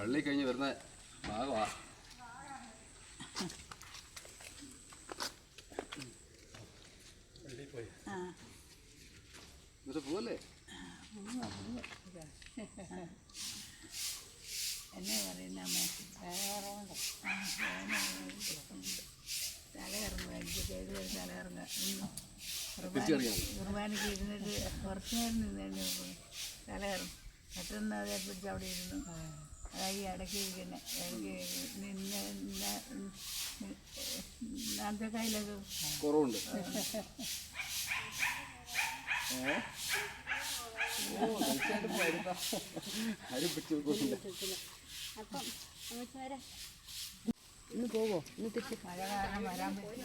പള്ളി കഴിഞ്ഞ് വരുന്ന ഭാഗമാ. ആ. എന്നിട്ട് പോവല്ലേ? എന്നെ പറയുന്ന എനിക്ക് ചെയ്ത്. കുർബാനയ്ക്ക് ഇരുന്നിട്ട് കുറച്ച് നേരം നിന്നു തലകറങ്ങും പെട്ടെന്ന് അതേ പിടിച്ച് അവിടെ ഇരുന്നു. ഈ ഇടയ്ക്ക് ഇരിക്കുന്ന. ഇടയ്ക്ക് നിന്നെ നാളത്തെ കയ്യിലൊക്കെ കുറവുണ്ട്. ഇന്ന് പോവോ? ഇന്ന് തിരിച്ച് മഴ കാരണം വരാൻ പറ്റില്ല.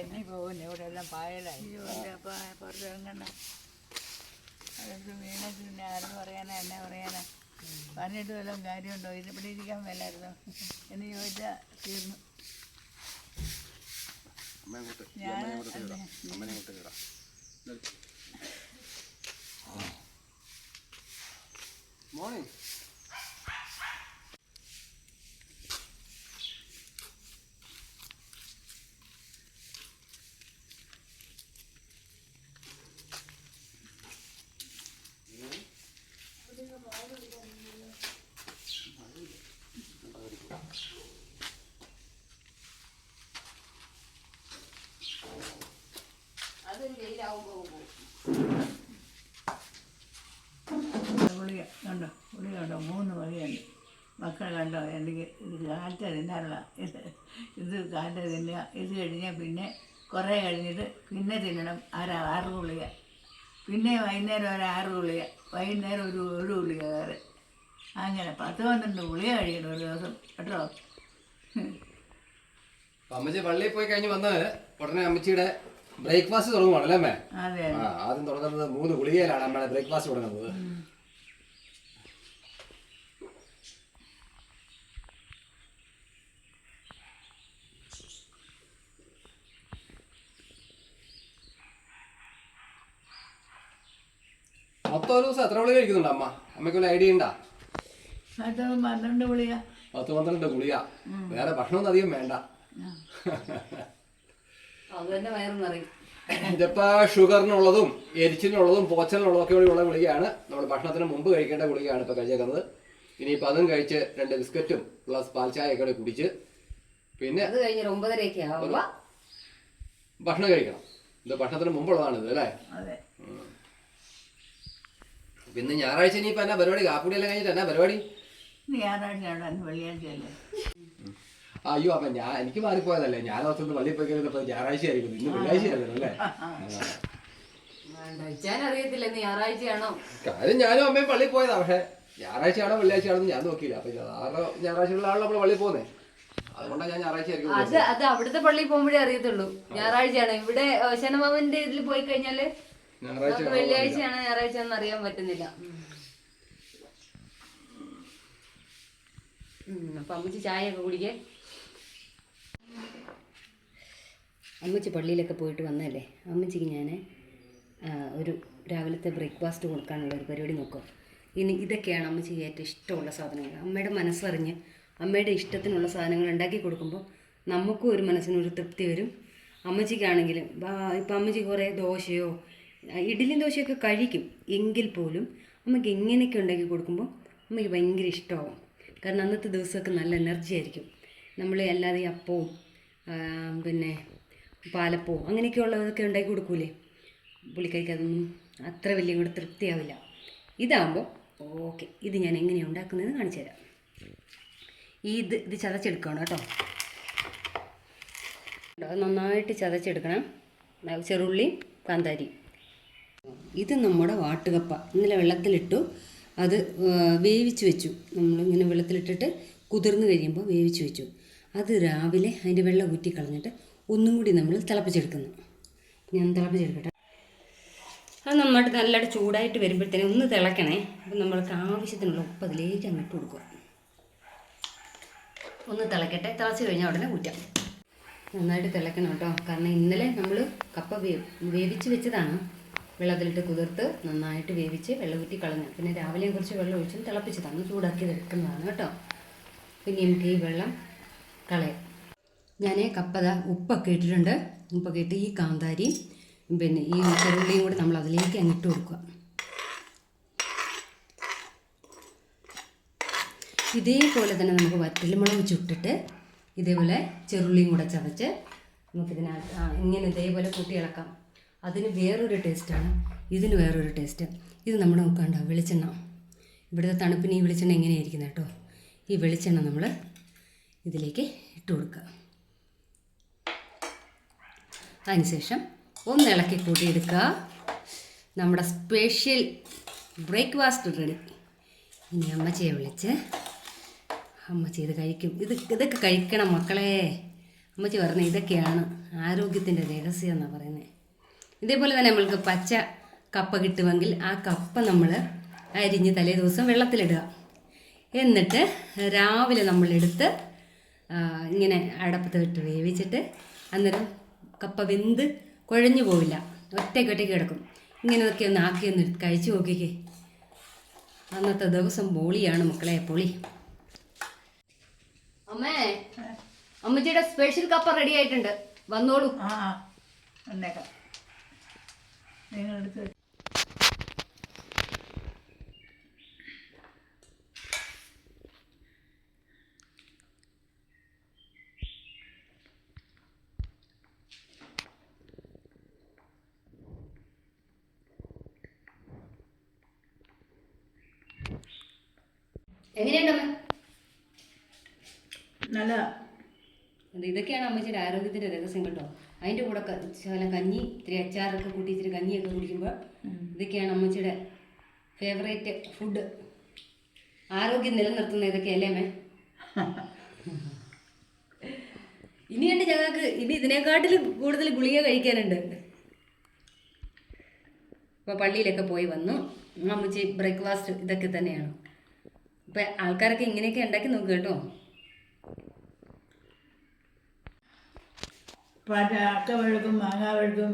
എന്നീ പോകുന്നു ഇവിടെ എല്ലാം പായലായി. പുറത്തിറങ്ങണ്ട. അതൊക്കെ വീണത് പിന്നെ ആരും പറയാനാ എന്നെ പറയാനാ. പറഞ്ഞിട്ട് വല്ലതും കാര്യമുണ്ടോ? ഇത് ഇവിടെ ഇരിക്കാൻ മേലായിരുന്നു? എന്ന് ചോദിച്ചാൽ തീർന്നു. ഞാൻ മോർണിംഗ് ഗുളിക കണ്ടോ മൂന്ന് വകയുണ്ട്. മക്കൾ കണ്ടോ? എനിക്ക് ഇത് കാറ്റ തിന്നാനുള്ള ഇത് ഇത് കാറ്റ തിന്നുക. ഇത് കഴിഞ്ഞാൽ പിന്നെ കുറേ കഴിഞ്ഞിട്ട് പിന്നെ തിന്നണം. ആരാ? ആറ് ഗുളിക. പിന്നെ വൈകുന്നേരം ഒരു ആറ് ഗുളിക. വൈകുന്നേരം ഒരു ഒരു ഗുളിക വേറെ. അങ്ങനെ പത്ത് പന്ത്രണ്ട് ഗുളിക കഴിയണം ഒരു ദിവസം. കേട്ടോ? അമ്മച്ചി പള്ളിയിൽ പോയി കഴിഞ്ഞ് വന്ന് ഉടനെ അമ്മച്ചിയുടെ ബ്രേക്ക്ഫാസ്റ്റ് തുടങ്ങുവാണല്ലേ അമ്മേ? ആദ്യം തുടങ്ങുന്നത് മൂന്ന് ഗുളികയിലാണ് അമ്മയുടെ ബ്രേക്ക്ഫാസ്റ്റ് തുടങ്ങുന്നത്. മൊത്തം ഒരു ദിവസം എത്ര ഗുളിക കഴിക്കുന്നുണ്ട് അമ്മ? അമ്മയ്ക്ക് വല്ല ഐഡിയ ഉണ്ടാ? പത്ത് പന്ത്രണ്ട് ഗുളിക. പത്ത് പന്ത്രണ്ട് ഗുളിക. വേറെ ഭക്ഷണമൊന്നും അധികം വേണ്ട. ആ. വയറും നിറയും. ഇതിപ്പോ ഷുഗറിനുള്ളതും എരിച്ചിനുള്ളതും പോച്ചലിനുള്ളതും ഒക്കെ ഉള്ള ഗുളികയാണ്. നമ്മൾ ഭക്ഷണത്തിന് മുമ്പ് കഴിക്കേണ്ട ഗുളികയാണ് ഇപ്പൊ കഴിച്ചേക്കുന്നത്. ഇനിയിപ്പോൾ അതും കഴിച്ച് രണ്ട് ബിസ്ക്കറ്റും പ്ലസ് പാൽച്ചായ ഒക്കെ കൂടി കുടിച്ച് പിന്നെ അത് കഴിഞ്ഞൊരു ഒമ്പതരയൊക്കെ ആവുക ഭക്ഷണം കഴിക്കണം. ഇത് ഭക്ഷണത്തിന് മുമ്പുള്ളതാണ് ഇത് അല്ലേ? അതെ. പിന്നെ ഞായറാഴ്ച ഇനിയിപ്പോ എന്നാ പരിപാടി? കാപ്പുടിയെല്ലാം കഴിഞ്ഞിട്ട് എന്നാ പരിപാടി? അയ്യോ അപ്പൊ ഞാൻ എനിക്ക് മാറിപ്പോയതല്ലേ? ഞാൻ ദിവസം പള്ളിയിൽ പോയി കഴിഞ്ഞപ്പോ ഞായറാഴ്ച ആയിരിക്കും. ഇന്ന് വെള്ളിയാഴ്ച ആയിരുന്നു അല്ലേ? അറിയത്തില്ല ഞായറാഴ്ചയാണോ കാര്യം ഞാനും അമ്മയും പള്ളിയിൽ പോയതാ. പക്ഷെ ഞായറാഴ്ചയാണോ വെള്ളിയാഴ്ചയാണോ ആണോ ഞാൻ നോക്കിയില്ല. അപ്പൊ സാധാരണ ഞായറാഴ്ചകളിലാണല്ലോ നമ്മൾ പള്ളി പോകുന്നത് അതുകൊണ്ടാണ് ഞാൻ ഞായറാഴ്ച അത് അത് അവിടുത്തെ പള്ളിയിൽ പോകുമ്പോഴേ അറിയത്തുള്ളൂ. ഞായറാഴ്ചയാണ്. ഇവിടെ ശനമാമന്റെ ഇതിൽ പോയി കഴിഞ്ഞാൽ ഞായറാഴ്ച വെള്ളിയാഴ്ചയാണ് ഞായറാഴ്ച എന്ന് അറിയാൻ പറ്റുന്നില്ല. അപ്പൊ അമ്മച്ചി ചായ ഒക്കെ കുടിക്കേ. അമ്മച്ചി പള്ളിയിലൊക്കെ പോയിട്ട് വന്നല്ലേ അമ്മച്ചിക്ക് ഞാൻ ഒരു രാവിലത്തെ ബ്രേക്ക്ഫാസ്റ്റ് കൊടുക്കാനുള്ള ഒരു പരിപാടി നോക്കും. ഇനി ഇതൊക്കെയാണ് അമ്മച്ചിക്ക് ഏറ്റവും ഇഷ്ടമുള്ള സാധനങ്ങൾ. അമ്മയുടെ മനസ്സറിഞ്ഞ് അമ്മയുടെ ഇഷ്ടത്തിനുള്ള സാധനങ്ങൾ ഉണ്ടാക്കി കൊടുക്കുമ്പോൾ നമുക്കും ഒരു മനസ്സിനൊരു തൃപ്തി വരും. അമ്മച്ചിക്കാണെങ്കിലും ഇപ്പം അമ്മച്ചി കുറേ ദോശയോ ഇഡ്ഡലിയും ദോശയൊക്കെ കഴിക്കും. എങ്കിൽ പോലും അമ്മയ്ക്ക് ഇങ്ങനെയൊക്കെ ഉണ്ടാക്കി കൊടുക്കുമ്പോൾ അമ്മയ്ക്ക് ഭയങ്കര ഇഷ്ടമാവും കാരണം അന്നത്തെ ദിവസമൊക്കെ നല്ല എനർജി ആയിരിക്കും. നമ്മൾ അല്ലാതെ ഈ അപ്പവും പിന്നെ പാലപ്പവും അങ്ങനെയൊക്കെ ഉള്ളതൊക്കെ ഉണ്ടാക്കി കൊടുക്കൂലേ? പുള്ളിക്കാരിക്ക് അത്ര വലിയ കൂടെ തൃപ്തിയാവില്ല. ഇതാകുമ്പോൾ ഓക്കെ ഇത് ഞാൻ എങ്ങനെയാണ് ഉണ്ടാക്കുന്നത് കാണിച്ചു തരാം. ഈ ഇത് ഇത് ചതച്ചെടുക്കണം കേട്ടോ. അത് നന്നായിട്ട് ചതച്ചെടുക്കണം. ചെറുള്ളി കാന്താരി ഇത് നമ്മുടെ വാട്ടുകപ്പ. ഇന്നലെ വെള്ളത്തിലിട്ടു. അത് വേവിച്ച് വെച്ചു. നമ്മളിങ്ങനെ വെള്ളത്തിലിട്ടിട്ട് കുതിർന്ന് കഴിയുമ്പോൾ വേവിച്ച് വെച്ചു. അത് രാവിലെ അതിന്റെ വെള്ളം ഊറ്റി കളഞ്ഞിട്ട് ഒന്നും കൂടി നമ്മൾ തിളപ്പിച്ചെടുക്കുന്നു. ഞാൻ തിളപ്പിച്ചെടുക്കട്ടെ. അത് നമ്മൾ നല്ലതായിട്ട് ചൂടായിട്ട് വരുമ്പോഴത്തേനും ഒന്ന് തിളക്കണേ. അപ്പം നമ്മൾക്ക് ആവശ്യത്തിനുള്ള ഉപ്പ് അതിലേക്ക് അങ്ങ് ഇട്ട് കൊടുക്കുക. ഒന്ന് തിളക്കട്ടെ. തിളച്ച് കഴിഞ്ഞാൽ ഉടനെ ഊറ്റാം. നന്നായിട്ട് തിളക്കണം കേട്ടോ. കാരണം ഇന്നലെ നമ്മൾ കപ്പ വേവിച്ച് വെച്ചതാണ്. വെള്ളത്തിലിട്ട് കുതിർത്ത് നന്നായിട്ട് വേവിച്ച് വെള്ളം ഊറ്റി കളഞ്ഞു. പിന്നെ രാവിലെയും കുറച്ച് വെള്ളം ഒഴിച്ചും തിളപ്പിച്ച് തന്നു. ചൂടാക്കി എടുക്കുന്നതാണ് കേട്ടോ. പിന്നെ നമുക്ക് ഈ വെള്ളം കളയാം. ഞാൻ കപ്പത ഉപ്പൊക്കെ ഇട്ടിട്ടുണ്ട്. ഉപ്പൊക്കെ ഇട്ട് ഈ കാന്താരി പിന്നെ ഈ ചെറുള്ളിയും കൂടി നമ്മൾ അതിലേക്ക് അങ്ങിട്ട് കൊടുക്കുക. ഇതേപോലെ തന്നെ നമുക്ക് വറ്റൽമുളക് ചുട്ടിട്ട് ഇതേപോലെ ചെറുള്ളിയും കൂടെ ചതച്ച് നമുക്കിതിനകത്ത് ഇങ്ങനെ ഇതേപോലെ കൂട്ടി ഇളക്കാം. അതിന് വേറൊരു ടേസ്റ്റാണ്. ഇതിന് വേറൊരു ടേസ്റ്റ്. ഇത് നമ്മൾ നോക്കണ്ട വെളിച്ചെണ്ണ. ഇവിടുത്തെ തണുപ്പിന് ഈ വെളിച്ചെണ്ണ എങ്ങനെയായിരിക്കും കേട്ടോ? ഈ വെളിച്ചെണ്ണ നമ്മൾ ഇതിലേക്ക് ഇട്ട് കൊടുക്കുക. അതിനുശേഷം ഒന്ന് ഇളക്കി കൂട്ടിയെടുക്കുക നമ്മുടെ സ്പെഷ്യൽ ബ്രേക്ക്ഫാസ്റ്റ് റെഡി. ഇനി അമ്മച്ചിയെ വിളിച്ച് അമ്മച്ചി ഇത് കഴിക്കും. ഇത് ഇതൊക്കെ കഴിക്കണം മക്കളെ. അമ്മച്ചി പറഞ്ഞ ഇതൊക്കെയാണ് ആരോഗ്യത്തിന്റെ രഹസ്യം എന്നാണ് പറയുന്നത് ഇതേപോലെ തന്നെ നമ്മൾക്ക് പച്ച കപ്പ കിട്ടുമെങ്കിൽ ആ കപ്പ നമ്മൾ അരിഞ്ഞ് തലേ ദിവസം വെള്ളത്തിലിടുക. എന്നിട്ട് രാവിലെ നമ്മളെടുത്ത് ഇങ്ങനെ അടപ്പത്ത് വിട്ട് വേവിച്ചിട്ട് അന്നേരം കപ്പ വെന്ത് കുഴഞ്ഞു പോവില്ല. ഒറ്റയ്ക്ക് ഒറ്റയ്ക്ക് കിടക്കും. ഇങ്ങനെയൊക്കെ ഒന്ന് ആക്കി ഒന്ന് കഴിച്ചു നോക്കിക്കേ. അന്നത്തെ ദിവസം പൊളിയാണ് മക്കളെ പൊളി. അമ്മേ അമ്മച്ചിയുടെ സ്പെഷ്യൽ കപ്പ റെഡി ആയിട്ടുണ്ട്. വന്നോളൂ. ആ വന്നേക്കാം നല്ല എങ്ങനെയുണ്ടമ്മേ നല്ലതാ അത് ഇതൊക്കെയാണ് അമ്മച്ചിയുടെ ആരോഗ്യത്തിന്റെ രഹസ്യം കേട്ടോ? അതിന്റെ കൂടെ ശകലം കഞ്ഞി ഇത്തിരി അച്ചാറൊക്കെ കൂട്ടി ഇത്തിരി കഞ്ഞിയൊക്കെ കുടിക്കുമ്പോൾ ഇതൊക്കെയാണ് അമ്മച്ചിയുടെ ഫേവറേറ്റ് ഫുഡ് ആരോഗ്യം നിലനിർത്തുന്ന ഇതൊക്കെയല്ലേ അമ്മേ? ഇനിയുണ്ട് ഞങ്ങൾക്ക് ഇനി ഇതിനെക്കാട്ടിലും കൂടുതൽ ഗുളിക കഴിക്കാനുണ്ട്. ഇപ്പോൾ പള്ളിയിലൊക്കെ പോയി വന്നു. അമ്മച്ചി ബ്രേക്ക്ഫാസ്റ്റ് ഇതൊക്കെ തന്നെയാണ്. ഇപ്പം ആൾക്കാരൊക്കെ ഇങ്ങനെയൊക്കെ ഉണ്ടാക്കി നോക്കുക കേട്ടോ. ചക്ക വെഴുക്കും മാങ്ങ വെഴുക്കും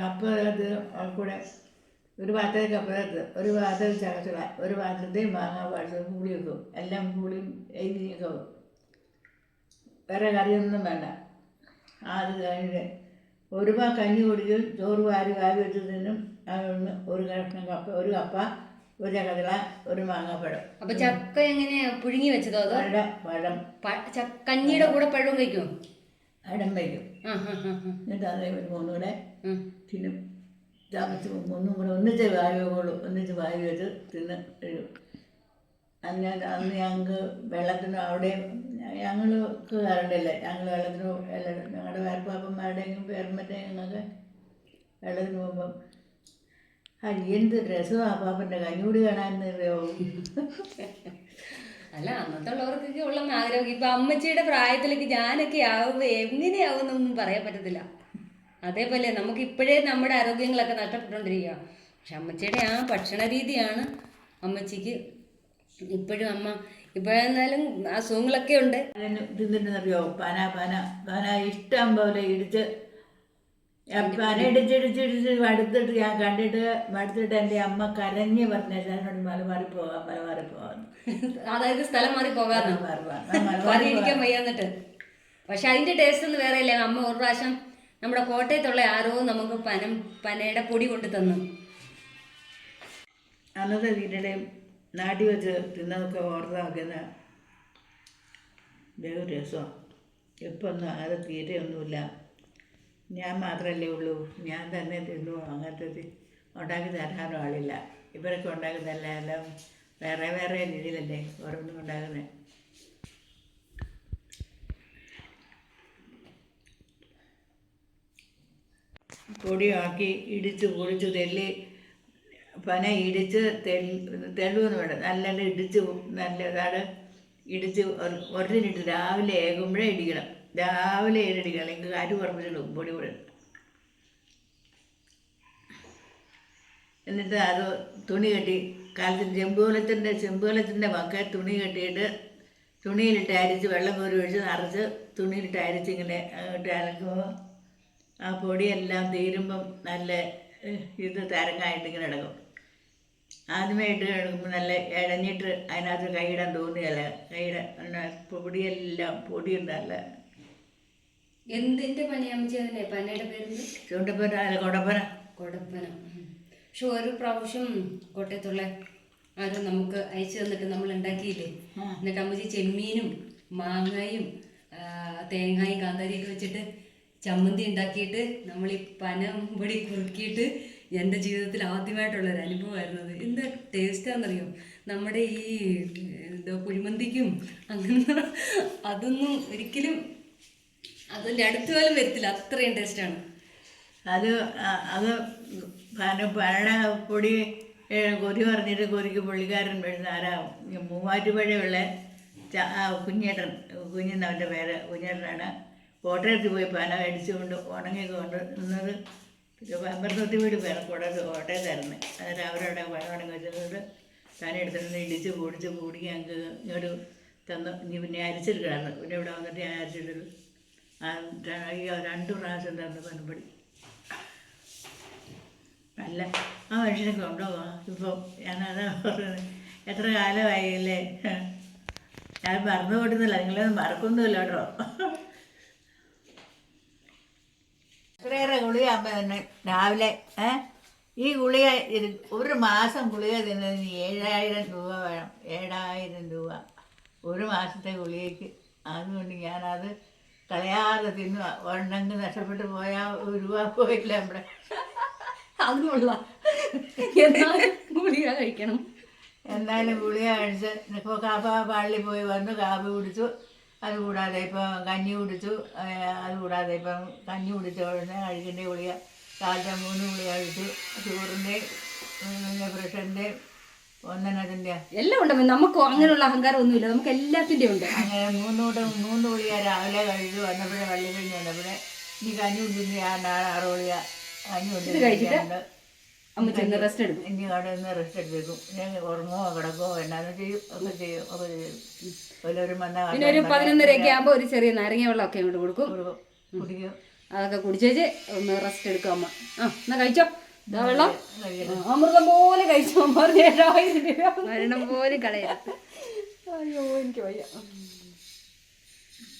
കപ്പ ചേർത്ത് കൂടെ ഒരു പാത്രത്തിൽ കപ്പ ചേർത്ത് ഒരു പാത്രത്തിൽ ചകച്ചുള ഒരു പാത്രത്തിൽ മാങ്ങ പാടത്ത് കൂടി വെക്കും. എല്ലാം കൂടിയും എഴുതിയൊക്കെ വെക്കും. വേറെ കറിയൊന്നും വേണ്ട. അത് കഴിഞ്ഞിട്ട് ഒരു പാ കഞ്ഞി കുടിക്കും ചോറ് വാരി വാരി വെച്ച് തിന്നും അതൊന്ന് ഒരു കഷ്ണം കപ്പ ഒരു കപ്പ ഒരു ചകച്ചുള ഒരു മാങ്ങാപ്പഴം അപ്പൊ ചക്ക എങ്ങനെയാ? പുഴുങ്ങി വെച്ചതോ അതോ? പഴം കഞ്ഞിയുടെ കൂടെ പഴവും കഴിക്കുമോ അടം വയ്ക്കും ഹാ ഹാ എന്നിട്ട് അതേ ഒരു മൂന്നുകൂടെ ഉം. തിന്നും താമസിച്ച് ഒന്നും കൂടെ ഒന്നിച്ച് വായു വെക്കുള്ളൂ ഒന്നിച്ച് വായു വെച്ച് തിന്ന് ഒരു അന്ന് അന്ന് ഞങ്ങൾക്ക് വെള്ളത്തിന് അവിടെ ഞങ്ങൾക്ക് കറണ്ടില്ല ഞങ്ങൾ വെള്ളത്തിന് എല്ലാം ഞങ്ങളുടെ വേർപ്പാപ്പന്മാരുടെയും പേർമറ്റേ ഞങ്ങൾക്ക് വെള്ളത്തിന് പോകുമ്പം എന്ത് രസമാണ് പാപ്പന്റെ കഞ്ഞൂടി കാണാൻ അറിയാമോ അല്ല അന്നത്തെ ഉള്ളവർക്കൊക്കെ ഉള്ള ആഗ്രഹം. ഇപ്പൊ അമ്മച്ചിയുടെ പ്രായത്തിലേക്ക് ഞാനൊക്കെ ആവുമ്പോ എങ്ങനെയാവുന്നൊന്നും പറയാൻ പറ്റത്തില്ല. അതേപോലെ നമുക്ക് ഇപ്പോഴേ നമ്മുടെ ആരോഗ്യങ്ങളൊക്കെ നഷ്ടപ്പെട്ടുകൊണ്ടിരിക്കുക. പക്ഷെ അമ്മച്ചിയുടെ ആ ഭക്ഷണ രീതിയാണ് അമ്മച്ചിക്ക് ഇപ്പോഴും അമ്മ ഇപ്പോഴെന്നാലും അസുഖങ്ങളൊക്കെ ഉണ്ട്. അതിന് തിന്നിട്ടെന്നറിയോ പന പന പന ഇഷ്ടം പോലെ ഇടിച്ച് ഞാൻ പന ഇടിച്ചിടിച്ചിടിച്ച് മടുത്തിട്ട് ഞാൻ കണ്ടിട്ട് മടുത്തിട്ട് എന്റെ അമ്മ കരഞ്ഞ് പറഞ്ഞ എന്നോട് മലബാറിൽ പോകാം മലബാറിൽ പോകാം. അതായത് സ്ഥലം മാറി കറിയിടിക്കാൻ വയ്യാന്നിട്ട് പക്ഷെ അതിന്റെ ടേസ്റ്റ് ഒന്നും വേറെ ഇല്ല. അമ്മ ഒരു പ്രാവശ്യം നമ്മുടെ കോട്ടയത്തുള്ള ആരോ നമുക്ക് പനം പനയുടെ പൊടി കൊണ്ട് തന്നു. അന്നത്തെ വീട്ടിലെയും നാട്ടിൽ വെച്ച് തിന്നതൊക്കെ ഓർത്ത് നോക്കുന്ന ബഹു രസമാണ് ഇപ്പം ഒന്നും തീരെ തീരെയൊന്നുമില്ല. ഞാൻ മാത്രമല്ലേ ഉള്ളൂ. ഞാൻ തന്നെ തിന്നു അങ്ങനത്തെ ഉണ്ടാക്കി തരാനും ആളില്ല. ഇവരൊക്കെ ഉണ്ടാക്കുന്നതല്ല എല്ലാം വേറെ വേറെ രീതിയിലല്ലേ ഓരോന്നും ഉണ്ടാകുന്നത് പൊടിയാക്കി ഇടിച്ച് പൊടിച്ച് തെല്ലി പന ഇടിച്ച് തെൽ തെള്ളുമെന്ന് വേണ്ട നല്ല ഇടിച്ച് നല്ല ഇതാണ്. ഇടിച്ച് ഒരു ഒരിട്ട് രാവിലെ ഏകുമ്പോഴേ ഇടിക്കണം. രാവിലെ ഇടിക്കണം അല്ലെങ്കിൽ അരി പറമ്പിച്ചിടും പൊടി കൂടെ എന്നിട്ട് അത് തുണി കെട്ടി കാലത്ത് ചെമ്പുകലത്തിന്റെ ചെമ്പുകലത്തിന്റെ വക്ക തുണി കെട്ടിയിട്ട് തുണിയിലിട്ട് അരിച്ച് വെള്ളം കോരി ഒഴിച്ച് നിറച്ച് തുണിയിലിട്ട് അരിച്ച് ഇങ്ങനെ ഇട്ട് അലക്കുമ്പോൾ ആ പൊടിയെല്ലാം തീരുമ്പം നല്ല ഇത് തരങ്ങായിട്ട് ഇങ്ങനെ ഇടക്കും ആദ്യമേ ഇട്ട് കിടക്കുമ്പോൾ നല്ല ഇഴഞ്ഞിട്ട് അതിനകത്ത് കൈയിടാൻ തോന്നുകയല്ല കൈയിടാൻ പൊടിയെല്ലാം പൊടിയുണ്ടല്ല എന്തിന്റെ പനി അമ്മച്ചി അതിനെ പനയുടെ പേര് ചൂണ്ടപ്പന അല്ല കൊടപ്പന. കൊടപ്പന. പക്ഷെ ഒരു പ്രാവശ്യം കോട്ടയത്തുള്ള ആരും നമുക്ക് അയച്ചു തന്നിട്ട് നമ്മൾ ഉണ്ടാക്കിയില്ലേ? എന്നിട്ട് അമ്മച്ചി ചെമ്മീനും മാങ്ങയും തേങ്ങായും കാന്താരിയൊക്കെ വെച്ചിട്ട് ചമ്മന്തി ഉണ്ടാക്കിയിട്ട് നമ്മൾ ഈ പനമ്പൊടി കുറുക്കിയിട്ട് എന്റെ ജീവിതത്തിൽ ആദ്യമായിട്ടുള്ള ഒരു അനുഭവമായിരുന്നു അത്. എന്താ ടേസ്റ്റാണെന്നറിയോ നമ്മുടെ ഈ എന്തോ കുഴിമന്തിക്കും അങ്ങനെ അതൊന്നും ഒരിക്കലും അതിന്റെ അടുത്ത് പോലും വരത്തില്ല. അത്രയും ആണ്. അത് അത് പഴ പൊടി കൊതി പറഞ്ഞിട്ട് കൊതിക്ക് പുള്ളിക്കാരൻ വരുന്ന ആരാ? മൂവാറ്റുപുഴയുള്ള കുഞ്ഞേട്ടൻ കുഞ്ഞെന്നവന്റെ പേര് കുഞ്ഞേട്ടനാണ്. കോട്ടയത്ത് പോയി പന അടിച്ചുകൊണ്ട് ഉണങ്ങി കൊണ്ട് നിന്നത് അമ്പലത്തൊത്തി വീട് പേര് കോട്ടയത്ത് കോട്ടയത്തായിരുന്നു അന്നേരം അവരവിടെ പന ഉണങ്ങി വെച്ചിട്ട് എടുത്തിട്ട് ഇടിച്ച് പൊടിച്ച് കൂടി ഞങ്ങൾക്ക് ഇങ്ങോട്ട് തന്നു. ഇനി പിന്നെ അരിച്ചെടുക്കണമായിരുന്നു പിന്നെ ഇവിടെ വന്നിട്ട് ഞാൻ അരിച്ചെടുത്തു രണ്ട് പ്രാവശ്യം തന്നു പനപ്പടി അല്ല ആ മനുഷ്യനെ കൊണ്ടുപോവാ. ഇപ്പോൾ ഞാനതാ പറഞ്ഞത്. എത്ര കാലമായില്ലേ ഞാൻ മറന്നു കൊടുക്കുന്നില്ല നിങ്ങളൊന്നും മറക്കൊന്നുമില്ല കേട്ടോ. ഇത്രയേറെ ഗുളികയാകുമ്പോൾ തന്നെ രാവിലെ ഏ? ഈ ഗുളിക ഒരു മാസം ഗുളിക തിന്നതിന് ഏഴായിരം രൂപ വേണം. ഏഴായിരം രൂപ. ഒരു മാസത്തെ ഗുളികയ്ക്ക്. അതുകൊണ്ട് ഞാനത് കളയാതെ തിന്നു. ഉണ്ടെങ്കിൽ നഷ്ടപ്പെട്ടു പോയാൽ ഒരു രൂപ പോയില്ല നമ്മുടെ. അതുമുള്ള എന്നാലും ഗുളിക കഴിക്കണം. എന്നാലും ഗുളിക കഴിച്ച് ഇപ്പോൾ കാപ്പ പള്ളി പോയി വന്ന് കാപ്പി കുടിച്ചു. അതുകൂടാതെ ഇപ്പം കഞ്ഞി കുടിച്ചു. അത് അതുകൂടാതെ ഇപ്പം കഞ്ഞി കുടിച്ച ഉടനെ കഴിക്കേണ്ട ഗുളിക. കാലത്തെ മൂന്ന് ഗുളിക കഴിച്ചു. ചോറിന്റെയും പ്രഷറിന്റെയും എല്ലാം ഉണ്ട് നമുക്ക് അങ്ങനെയുള്ള അഹങ്കാരം ഒന്നുമില്ല നമുക്ക് എല്ലാത്തിന്റെയും ഉണ്ട്. അങ്ങനെ മൂന്ന് കൂട്ടം മൂന്ന് ഗുളിക രാവിലെ കഴിഞ്ഞു വന്നപ്പോഴേ വള്ളി കഴിഞ്ഞ് വന്നപ്പോഴേ ഇനി കഞ്ഞി കുടിച്ചിട്ട് ഞാൻ നാളെ ആറ് ഗുളിക കഞ്ഞി ഇത് കഴിച്ചിട്ട് അമ്മ ചെന്ന് റെസ്റ്റ് എടുക്കും. ഇനി അവിടെ നിന്ന് റെസ്റ്റ് എടുത്തേക്കും. ഞാൻ ഉറങ്ങുമോ കിടക്കുമോ എന്നാന്ന് ചെയ്യും ഒക്കെ ചെയ്യും ഒക്കെ ചെയ്യും. വല്ലവരും വന്നാൽ പിന്നെ ഒരു പതിനൊന്നരയൊക്കെ ആകുമ്പോൾ ഒരു ചെറിയ നാരങ്ങ വെള്ളമൊക്കെ അങ്ങോട്ട് കൊടുക്കും. കുടിക്കും. അതൊക്കെ കുടിച്ചേച്ച് ഒന്ന് റെസ്റ്റ് എടുക്കാം അമ്മ. ആ എന്നാ കഴിച്ചോ. വെള്ളം. അമൃതം പോലെ കഴിച്ചോ? അമ്മ പറഞ്ഞ ഏഴായിരം രൂപ. മരണം പോലും കളയരുത് അയ്യോ എനിക്ക് വയ്യ.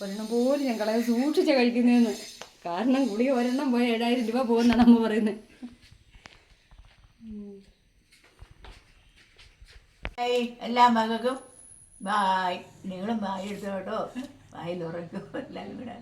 ഒരെണ്ണം പോലും ഞാൻ കളയാൻ സൂക്ഷിച്ച കഴിക്കുന്നതെന്ന് കാരണം ഗുളിക ഒരെണ്ണം പോയ ഏഴായിരം രൂപ പോകുന്നാണ് അമ്മ പറയുന്നത്. എല്ലാ മകൾക്കും ബായ്. നിങ്ങളും ബായ് എടുത്തോട്ടോ ബായിൽ ഉറക്കും എല്ലാവരും കൂടെ.